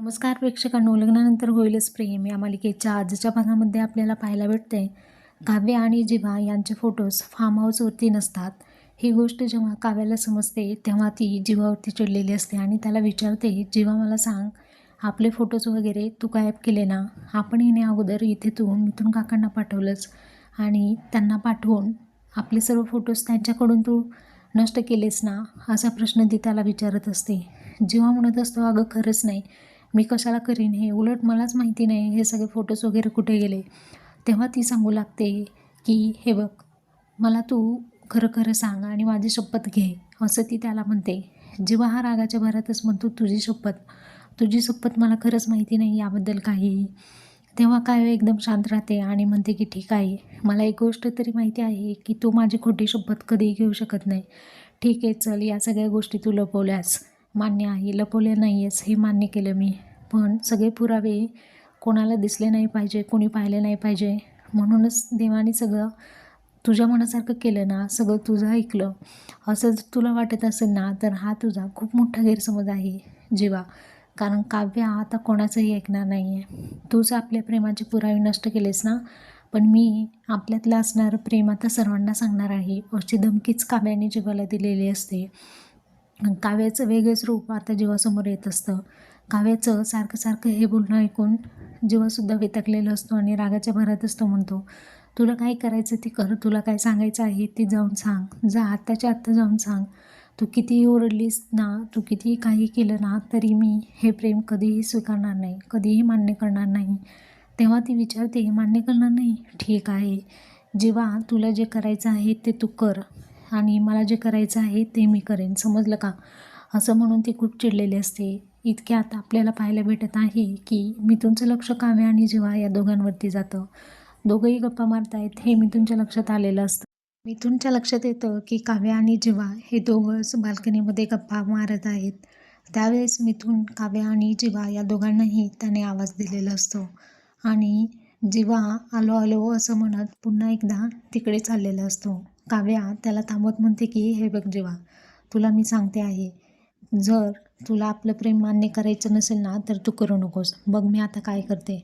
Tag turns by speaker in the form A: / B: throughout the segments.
A: नमस्कार प्रेक्षकांनो लग्नानंतर होईलच प्रेम या मालिकेच्या आजच्या भागामध्ये आपल्याला पाहायला भेटते काव्य आणि जिवा यांचे फोटोज फार्म हाऊसवरती नसतात. ही गोष्ट जेव्हा काव्याला समजते तेव्हा ती जीवावरती चढलेली असते आणि त्याला विचारते जीवा मला सांग आपले फोटोज वगैरे तू गायब केले ना? आपण येणे अगोदर इथे तू मिथून काकांना पाठवलंच आणि त्यांना पाठवून आपले सर्व फोटोज त्यांच्याकडून तू नष्ट केलेस ना? असा प्रश्न ती त्याला विचारत असते. जीवा म्हणत असतो अगं खरंच नाही. मी कशाला करीन हे? उलट मलाच माहिती नाही हे सगळे फोटोज वगैरे कुठे गेले? तेव्हा ती सांगू लागते की हे बघ मला तू खरं खरं सांग आणि माझी शपथ घे असं ती त्याला म्हणते. जेव्हा हा रागाच्या भरातच म्हणतो तुझी शपथ तुझी शपथ मला खरंच माहिती नाही याबद्दल काही. तेव्हा काय एकदम शांत राहते आणि म्हणते की ठीक आहे मला एक गोष्ट तरी माहिती आहे की तू माझी खोटी शपथ कधीही घेऊ शकत नाही. ठीक आहे चल या सगळ्या गोष्टी तू लपवल्यास. मान्य आहे लपवल्या नाही आहेस हे मान्य केलं मी. पण सगळे पुरावे कोणाला दिसले नाही पाहिजे कोणी पाहिले नाही पाहिजे. म्हणूनच देवाने सगळं तुझ्या मनासारखं केलं ना सगळं तुझं ऐकलं. असं जर तुला वाटत असेल ना तर हा तुझा खूप मोठा गैरसमज आहे जीवा. कारण काव्य आता कोणाचंही ऐकणार नाही आहे तूच आपल्या प्रेमाचे पुरावे नष्ट केलेस ना? पण मी आपल्यातलं असणारं प्रेम आता सर्वांना सांगणार आहे. अशी धमकीच काव्याने जीवाला दिलेली असते. काव्याचं वेगळंच रूप आता जीवासमोर येत असतं. काव्याचं सारखं सारखं हे बोलणं ऐकून जीवसुद्धा वितकलेला असतो आणि रागाच्या भरात असतो म्हणतो. तुला काय करायचं ते कर तुला काय सांगायचं आहे ते जाऊन सांग. जा आत्ताच्या आत्ता जाऊन सांग. तू कितीही ओरडलीस ना तू कितीही काही केलं ना तरी मी हे प्रेम कधीही स्वीकारणार नाही कधीही मान्य करणार नाही. तेव्हा ती विचारते मान्य करणार नाही? ठीक आहे. जेव्हा तुला जे करायचं आहे ते तू कर आणि मला जे करायचं आहे ते मी करेन. समजलं का? असं म्हणून ती खूप चिडलेली असते. इतक्यात आपल्याला पाहायला भेटत आहे की मिथूनचं लक्ष काव्या आणि जेव्हा या दोघांवरती जातं. दोघंही गप्पा मारतायत हे मिथूनच्या लक्षात आलेलं असतं. मिथूनच्या लक्षात येतं की काव्या आणि जिवा हे दोघंच बाल्कनीमध्ये गप्पा मारत आहेत. त्यावेळेस मिथून काव्या आणि जिवा या दोघांनाही त्याने आवाज दिलेला असतो. आणि जिवा आलो आलो असं म्हणत पुन्हा एकदा तिकडे चाललेला असतो. काव्या त्याला थांबवत म्हणते की हे बघ जिवा तुला मी सांगते आहे जर तुला आपलं प्रेम मान्य करायचं नसेल ना तर तू करू नकोस. बघ मी आता काय करते.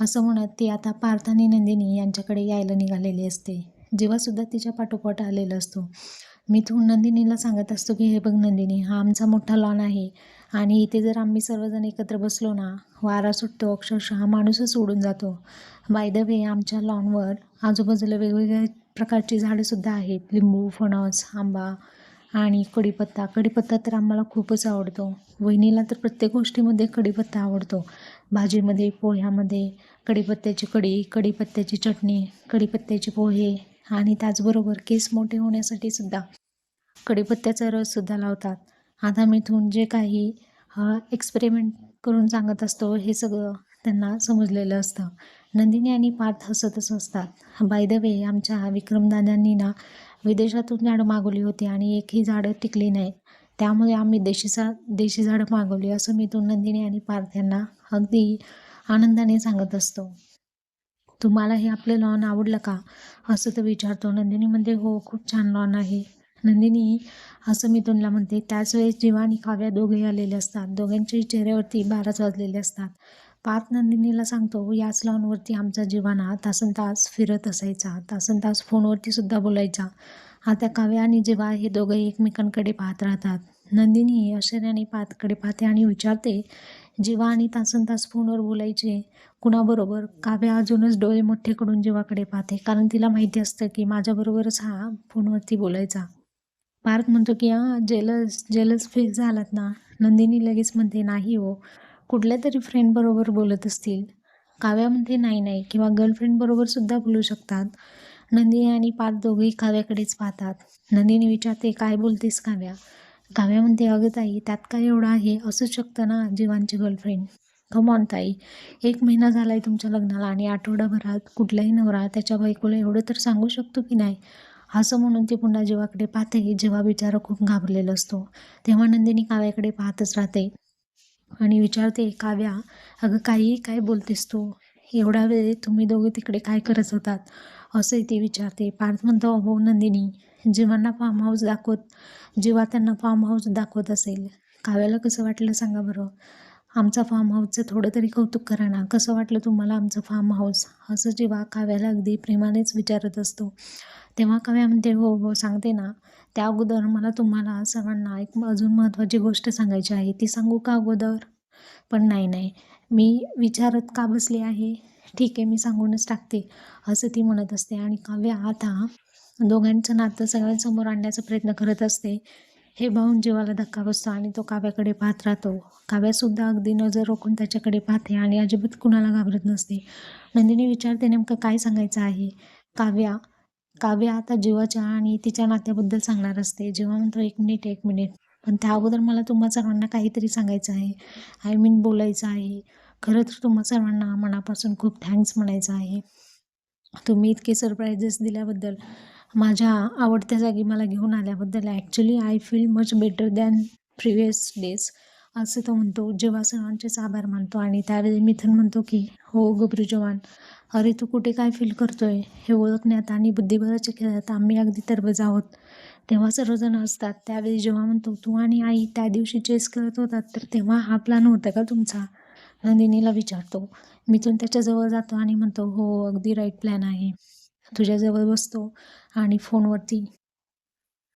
A: असं म्हणत ती आता पार्थ आणि नंदिनी यांच्याकडे यायला निघालेली असते. जेव्हासुद्धा तिच्या पाठोपाठ आलेला असतो. मी तू नंदिनीला सांगत असतो की हे बघ नंदिनी हा आमचा मोठा लॉन आहे आणि इथे जर आम्ही सर्वजण एकत्र बसलो ना वारा सुटतो अक्षरशः हा माणूसच उडून जातो. बाय द वे आमच्या लॉनवर आजूबाजूला वेगवेगळ्या प्रकारची झाडंसुद्धा आहेत. लिंबू फणस आंबा आणि कढीपत्ता. कढीपत्ता तर आम्हाला खूपच आवडतो. वहिनीला तर प्रत्येक गोष्टीमध्ये कढीपत्ता आवडतो. भाजीमध्ये पोह्यामध्ये कढीपत्त्याची कढी कढीपत्त्याची चटणी कढीपत्त्याचे पोहे आणि त्याचबरोबर केस मोठे होण्यासाठी सुद्धा कढीपत्त्याचा रससुद्धा लावतात. आता मिथून जे काही एक्सपेरिमेंट करून सांगत असतो हे सगळं त्यांना समजलेलं असतं. नंदिनी आणि पार्थ हसतच असतात. बाय द वे आमच्या विक्रमदादांनी ना विदेशातून झाडं मागवली होती आणि एकही झाडं टिकली नाही. त्यामुळे आम्ही देशीचा देशी झाडं मागवली असं मी तो नंदिनी आणि पार्थ यांना अगदी आनंदाने सांगत असतो. तुम्हाला हे आपलं लॉन आवडलं का? असं तर विचारतो. नंदिनी म्हणते हो खूप छान लॉन आहे. नंदिनी असं मी तुला म्हणते त्याच वेळेस जीवा आणि काव्या दोघे आलेले असतात. दोघांच्याही चेहऱ्यावरती बाराच वाजलेले असतात. पार्थ नंदिनीला सांगतो याच लॉनवरती आमचा जीवाना तासन तास फिरत असायचा तासन तास फोनवरती सुद्धा बोलायचा. आता काव्या आणि जीवा हे दोघंही एकमेकांकडे पाहत राहतात. नंदिनी आश्चर्याने पातकडे पाहते आणि विचारते जीवा आणि तासन तास फोनवर बोलायचे कुणाबरोबर काव्य अजूनच डोळे मोठे करून जीवाकडे पाहते कारण तिला माहिती असतं की माझ्याबरोबरच हा फोनवरती बोलायचा. पार्थ म्हणतो की हां जेलस जेलस फील झालात ना नंदिनी लगेच म्हणते नाही हो. कुठल्या तरी फ्रेंडबरोबर बोलत असतील काव्या म्हणते नाही नाही किंवा गर्लफ्रेंडबरोबर सुद्धा बोलू शकतात. नंदिनी आणि पार्थ दोघेही काव्याकडेच पाहतात. नंदिनी विचारते काय बोलतेस काव्या? काव्या म्हणते अगं ताई त्यात काय एवढं आहे? असूच शकतं ना जीवांची गर्लफ्रेंड कमॉन ताई. एक महिना झाला आहे तुमच्या लग्नाला आणि आठवडाभरात कुठलाही नवरा त्याच्या बायकोला एवढं तर सांगू शकतो की नाही? असं म्हणून ती पुन्हा जीवाकडे पाहते जेव्हा बिचारा खूप घाबरलेला असतो. तेव्हा नंदिनी काव्याकडे पाहतच राहते. आणि विचारते काव्या अगं काही काय बोलतेस तू? एवढा वेळ तुम्ही दोघे तिकडे काय करत होतात? असंही ती विचारते. पार्थ म्हणतो अहो नंदिनी जीवांना फार्म हाऊस दाखवत जीवा त्यांना फार्म हाऊस दाखवत असेल. काव्याला कसं वाटलं सांगा बरं? आमचा फार्म हाऊसचं थोडं तरी कौतुक करा ना. कसं वाटलं तुम्हाला आमचं फार्म हाऊस असं जेव्हा काव्याला अगदी प्रेमानेच विचारत असतो तेव्हा काव्या म्हणते हो हो सांगते ना. त्या अगोदर मला तुम्हाला सर्वांना एक अजून महत्त्वाची गोष्ट सांगायची आहे ती सांगू का अगोदर? पण नाही नाही. मी विचारत का बसले आहे? ठीक आहे मी सांगूनच टाकते. असं ती म्हणत असते आणि काव्या आता दोघांचं नातं सगळ्यांसमोर आणण्याचा प्रयत्न करत असते. हे पाहून जीवाला धक्का बसतो आणि तो काव्याकडे पाहत राहतो. काव्यासुद्धा अगदी नजर रोखून त्याच्याकडे पाहते आणि अजिबात कुणाला घाबरत नसते. नंदिनी विचारते नेमकं काय सांगायचं आहे? काव्या काव्य आता जीवाच्या आणि तिच्या नात्याबद्दल सांगणार असते. जेव्हा म्हणतो एक मिनिट एक मिनिट पण त्या अगोदर मला तुम्हा सर्वांना काहीतरी सांगायचं आहे. आय मीन बोलायचं आहे. खरं तर तुम्हा सर्वांना मनापासून खूप थँक्स म्हणायचं आहे. तुम्ही इतके सरप्राईजेस दिल्याबद्दल माझ्या आवडत्या जागी मला घेऊन आल्याबद्दल actually I feel much better than previous days असं तो म्हणतो. जेव्हा सर्वांचेच आभार मानतो आणि त्यावेळी मिथन म्हणतो की हो गबरू जवान अरे तू कुठे काय फील करतोय? हे ओळखण्यात आणि बुद्धिबळाच्या खेळात आम्ही अगदी तरबज आहोत. तेव्हा सर्वजण असतात त्यावेळी जेव्हा म्हणतो तू आणि आई त्या दिवशी चेस करत होतात तर तेव्हा हा प्लॅन होता का तुमचा? नंदिनीला विचारतो. मिथून त्याच्याजवळ जातो आणि म्हणतो हो अगदी राईट प्लॅन आहे. तुझ्याजवळ बसतो आणि फोनवरती